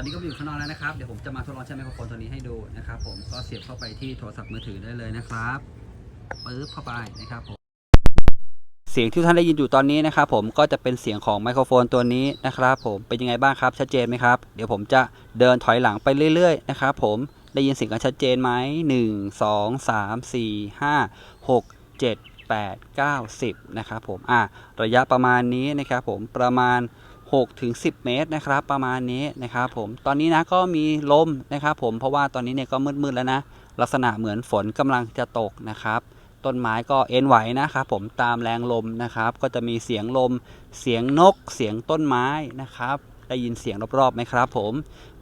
อนนี้ก็อยู่ข้างนอกแล้วนะครับ เดี๋ยวผมจะมาทดลองใช้ไมโครโฟนตัวนี้ให้ดูนะครับ ผม ก็เสียบเข้าไปที่โทรศัพท์มือถือได้เลยนะครับปึ๊บเข้าไปนะครับผม เสียงที่ท่านได้ยินอยู่ตอนนี้นะครับผม ก็จะเป็นเสียงของไมโครโฟนตัวนี้นะครับ ผม เป็นยังไงบ้างครับ ชัดเจนไหมครับ เดี๋ยวผมจะเดินถอยหลังไปเรื่อยๆนะครับผม ได้ยินเสียงกันชัดเจนไหม1 2 3 4 5 6 7 8 9 10นะครับผมอะระยะประมาณนี้นะครับผมประมาณ 6ถึง10 เมตรนะครับ ประมาณนี้นะครับผมตอนนี้นะก็มีลมนะครับผมเพราะว่าตอนนี้เนี่ยก็มืดๆแล้วนะ ลักษณะเหมือนฝนกำลังจะตกนะครับต้นไม้ก็เอ็นไหวนะครับผมตามแรงลมนะครับ ก็จะมีเสียงลม เสียงนก เสียงต้นไม้นะครับ ได้ยินเสียงรอบๆไหมครับ ผม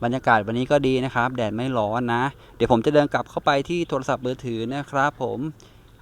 บรรยากาศวันนี้ก็ดีนะครับ แดดไม่ร้อนนะ เดี๋ยวผมจะเดินกลับเข้าไปที่โทรศัพท์มือถือนะครับ ผม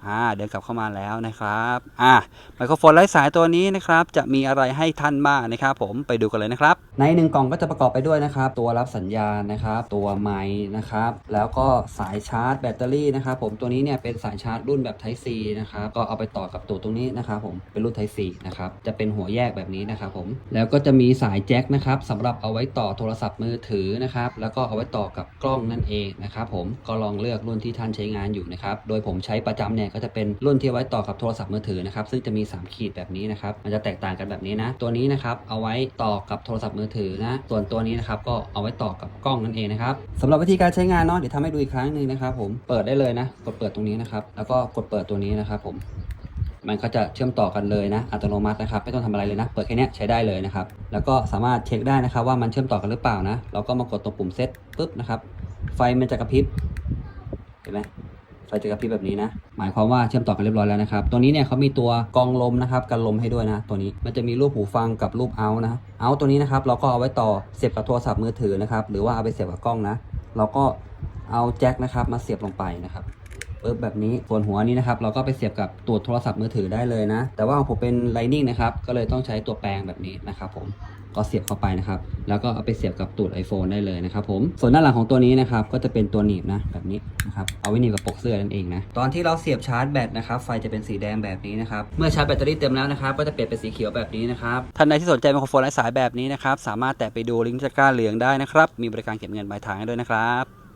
อ่าเดินกลับเข้ามาแล้วนะครับอ่าไมโครโฟนไร้สายตัวนี้นะครับจะมีอะไรให้ท่านบ้างนะครับผมไปดูกันเลยนะครับ ในหนึ่งกล่องก็จะประกอบไปด้วยนะครับ ตัวรับสัญญาณนะครับ ตัวไม้นะครับ แล้วก็สายชาร์จแบตเตอรี่นะครับผมตัวนี้เนี่ยเป็นสายชาร์จรุ่นแบบ Type C นะครับก็เอาไปต่อกับตัวตรงนี้นะครับผมเป็นรุ่น Type C นะครับจะเป็นหัวแยกแบบนี้นะครับผมแล้วก็จะมีสายแจ็คนะครับสำหรับเอาไว้ต่อโทรศัพท์มือถือนะครับแล้วก็เอาไว้ต่อกับกล้องนั่นเองนะครับผมก็ลองเลือกรุ่นที่ท่านใช้งานอยู่นะครับโดยผมใช้ประจำเนี่ยก็จะเป็นรุ่นที่ไว้ต่อกับโทรศัพท์มือถือนะครับซึ่งจะมี 3 ขีดแบบนี้นะครับมันจะแตกต่างกันแบบนี้นะ ตัวนี้นะครับเอาไว้ต่อกับโทรศัพท์มือถือนะส่วนตัวนี้นะครับก็เอาไว้ต่อกับกล้องนั่นเองนะครับสำหรับวิธีการใช้งานเนาะเดี๋ยวทำให้ดูอีกครั้งหนึ่งนะครับผมเปิดได้เลยนะ กดเปิดตรงนี้นะครับแล้วก็กดเปิดตัวนี้นะครับผมมันก็จะเชื่อมต่อกันเลยนะ อัตโนมัตินะครับ ไม่ต้องทำอะไรเลยนะ เปิดแค่นี้ใช้ได้เลยนะครับ แล้วก็สามารถเช็คได้นะครับ ว่ามันเชื่อมต่อกันหรือเปล่านะ เราก็มากดตรงปุ่มเซตปุ๊บนะครับ ไฟมันจะกระพริบ เห็นไหม ไฟจะกระพริบแบบนี้นะ หมายความว่าเชื่อมต่อกันเรียบร้อยแล้วนะครับ ตัวนี้เนี่ยเขามีตัวกองลมนะครับกันลมให้ด้วยนะ ตัวนี้มันจะมีรูปหูฟังกับรูปเอานะเอาตัวนี้นะครับเราก็เอาไว้ต่อเสียบกับโทรศัพท์มือถือนะครับหรือว่าเอาไปเสียบกับกล้องนะ เราก็เอาแจ็คนะครับมาเสียบลงไปนะครับ ปึ๊บแบบนี้ส่วนหัวนี้นะครับเราก็ไปเสียบกับตัวโทรศัพท์มือถือได้เลยนะ แต่ว่าของผมเป็น Lightning นะครับก็เลยต้องใช้ตัวแปลงแบบนี้นะครับผมก็เสียบเข้าไปนะครับ แล้วก็เอาไปเสียบกับตูด iPhone ได้เลยนะครับผม ส่วนด้านหลังของตัวนี้นะครับ ก็จะเป็นตัวหนีบนะแบบนี้นะครับ เอาไว้หนีบกับปกเสื้อนั่นเองนะ ตอนที่เราเสียบชาร์จแบตนะครับ ไฟจะเป็นสีแดงแบบนี้นะครับ เมื่อชาร์จแบตเตอรี่เต็มแล้วนะครับ ก็จะเปลี่ยนเป็นสีเขียวแบบนี้นะครับ ท่านใดที่สนใจไมโครโฟนไร้สายแบบนี้นะครับ สามารถแตะไปดูลิงก์จัดการเหลืองได้นะครับ มีบริการเก็บเงินปลายทางด้วยนะครับ